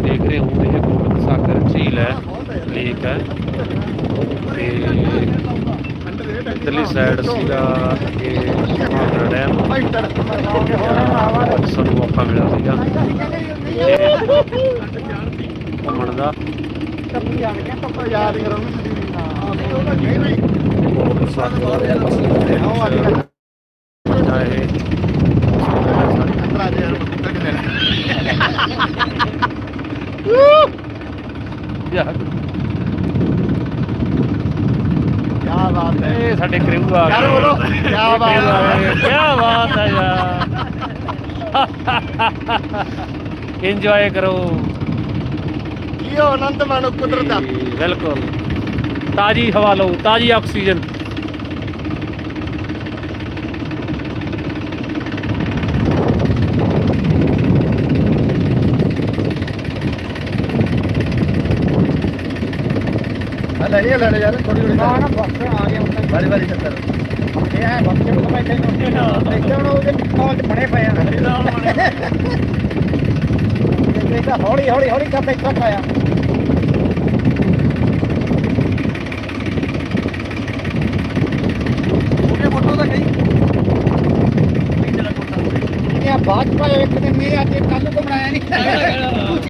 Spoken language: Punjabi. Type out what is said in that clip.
ਤੁਸੀਂ ਦੇਖ ਰਹੇ ਹੋ, ਇਹ ਗੋਬਿੰਦ ਸਾਗਰ ਝੀਲ ਹੈ, ਲੇਕ ਹੈ। ਤੇ ਇੱਧਰਲੀ ਸਾਈਡ ਸੀਗਾ ਇਹ ਮਾਂਦਰਾ ਡੈਮ ਸਾਨੂੰ ਮੌਕਾ ਮਿਲਿਆ ਸੀਗਾ। ਘੁੰਮਣ ਦਾ। ਗੋਬਿੰਦ ਸਾਗਰ। ਦੇ ਵਿੱਚ ਵੱਡਾ ਇਹ ਯਾਰ ਇਹ ਸਾਡੇ ਕ੍ਰਿਊ ਆ। ਯਾਰ ਬੋਲੋ, ਕਿਆ ਬਾਤ ਹੈ। ਕੀ ਬਾਤ ਹੈ ਯਾਰ। ਇੰਜੋਏ ਕਰੋ। ਕੀਓ ਆਨੰਦ ਮਾਣੋ ਕੁਦਰਤ ਦਾ। ਬਿਲਕੁਲ। ਤਾਜੀ ਹਵਾ ਲਓ ਤਾਜੀ ਆਕਸੀਜਨ। ਲੈਣੀ ਲੈਣੇ ਯਾਰ ਥੋੜੀ ਥੋੜੀ ਨਾ ਨਾ ਬਸ ਆ ਗਿਆ ਚੱਕਰ ਇਹ ਹੈ ਬਸ ਕੇ ਨੇ ਇੱਥੇ ਹੁਣ ਉਹਦੇ ਕਾਲ ਚ ਬਣੇ ਪਏ ਆ। ਇਹ ਤਾਂ ਹੌਲੀ ਹੌਲੀ ਹੌਲੀ ਇਹ ਬਾਅਦ ਪਾਇਆ ਇੱਕ ਦਿਨ ਮੈਂ ਅੱਜ